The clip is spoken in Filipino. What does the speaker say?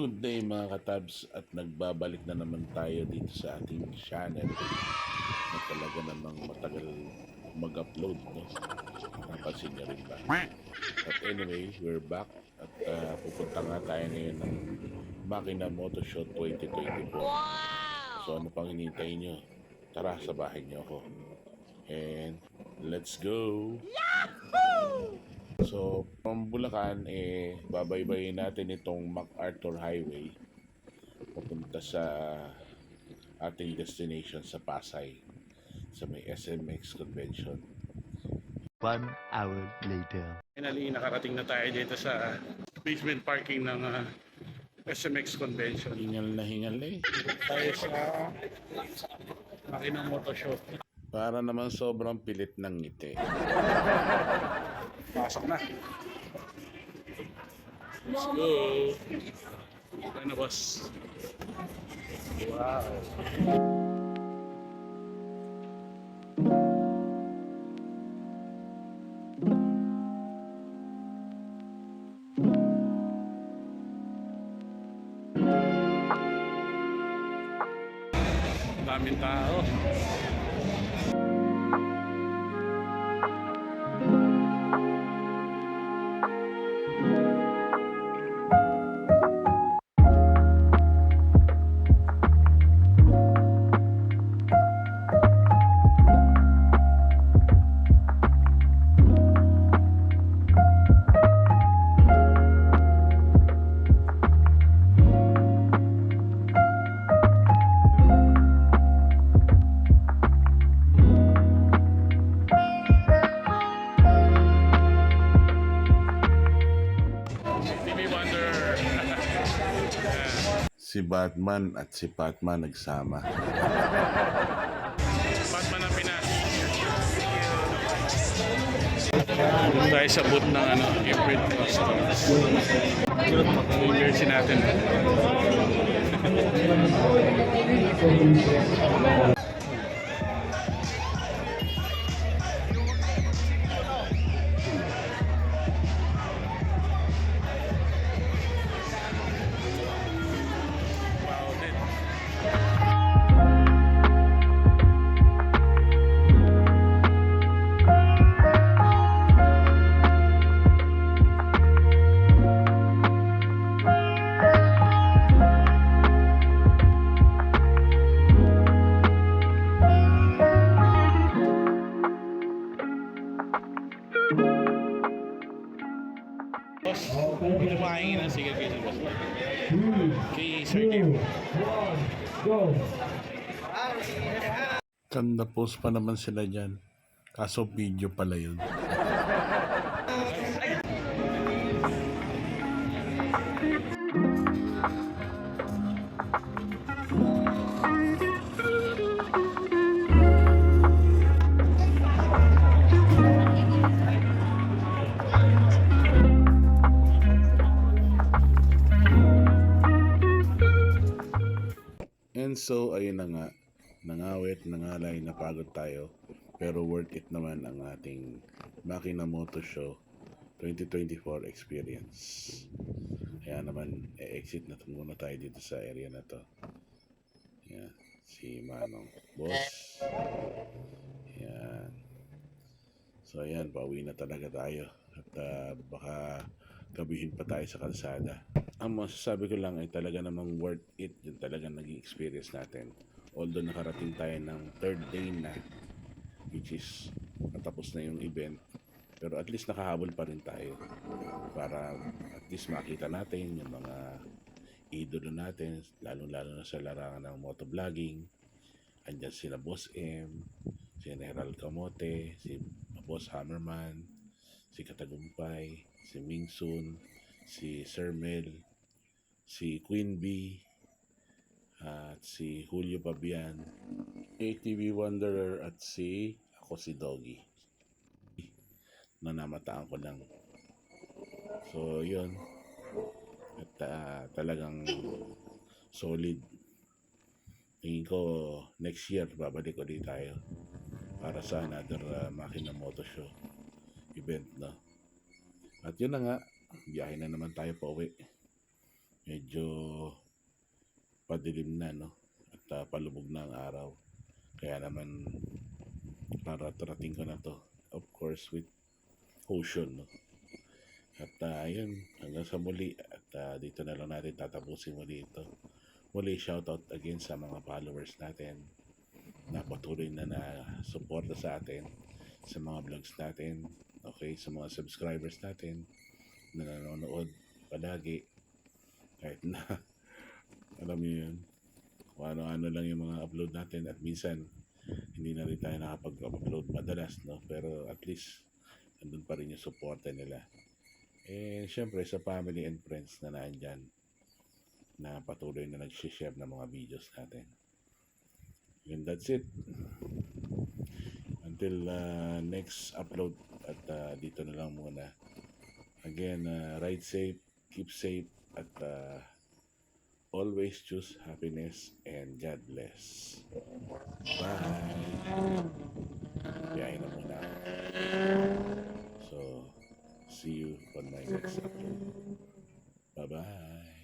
Good day mga katabs at nagbabalik na naman tayo dito sa ating channel na talaga namang matagal mag-upload no? Napansin niyo rin ba? But anyway, we're back at uh, pupunta nga tayo ngayon ng Makina Motoshow 2024 So ano pang hinihintay nyo? Tara, sa bahay niyo ako And let's go! So, from Bulacan, eh, babaybayin natin itong MacArthur Highway papunta sa ating destination sa Pasay sa may SMX Convention. One hour later. Finally, nakarating na tayo dito sa basement parking ng ah, SMX Convention. Hingal na hingal eh. Tayo sa Makinang Motor Show. Para naman sobrang pilit ng ngiti. Pasok na. Let's go. Ano, boss? Wow. Daming tao. Si Batman at si Batman nagsama. Batman ng Pinas. Tayo sa booth ng ano, April Customs. University natin. Boss, ito makingin ang sigal kayo. Kay Sir Dave. Kanda post pa naman sila dyan. Kaso video pala yun. And so, ayun na nga. Nangawit, nangalay, napagod tayo. Pero worth it naman ang ating Makina Moto Show 2024 experience. Kaya naman, e-exit na muna tayo dito sa area na to. Yan. Si Manong. Boss. Yan. So, ayan. Pauwi na talaga tayo. At ah, baka gabihin pa tayo sa kalsada. Ang masasabi ko lang ay talaga namang worth it yung talaga naging experience natin. Although nakarating tayo ng third day na, which is natapos na yung event, pero at least nakahabol pa rin tayo para at least makita natin yung mga idolo natin, lalo-lalo na sa larangan ng motovlogging. Andyan sila Boss M, si General Kamote, si Boss Hammerman, si Katagumpay, si Mingsun, si Sir Mel, si Queen Bee, at si Julio Pabian, ATV Wanderer at si ako si Doggy. Na namataan ko lang. So, yun. At ah, talagang solid. Tingin ko next year babalik ulit tayo para sa another uh, Makina Moto Show event no. At yun na nga, biyahe na naman tayo pa uwi. Medyo padilim na, no? At ah, palubog na ang araw. Kaya naman, paratrating ko na to. Of course, with caution, no? At ah, ayun, hanggang sa muli. At ah, dito na lang natin tatapusin muli ito. Muli, shoutout again sa mga followers natin na patuloy na na suporta sa atin sa mga vlogs natin. Okay, sa mga subscribers natin na nanonood palagi. Kahit na, alam niyo yun, kung ano-ano lang yung mga upload natin at minsan hindi na rin tayo nakapag-upload madalas, no? Pero at least, andun pa rin yung suporta nila. Eh, syempre, sa family and friends na nandyan, na patuloy na nag-share ng mga videos natin. And that's it. Until uh, next upload at uh, dito na lang muna. Again, uh, ride safe, keep safe, at uh, always choose happiness and God bless. Bye! Biyahin na muna. So, see you on my next upload. Bye-bye!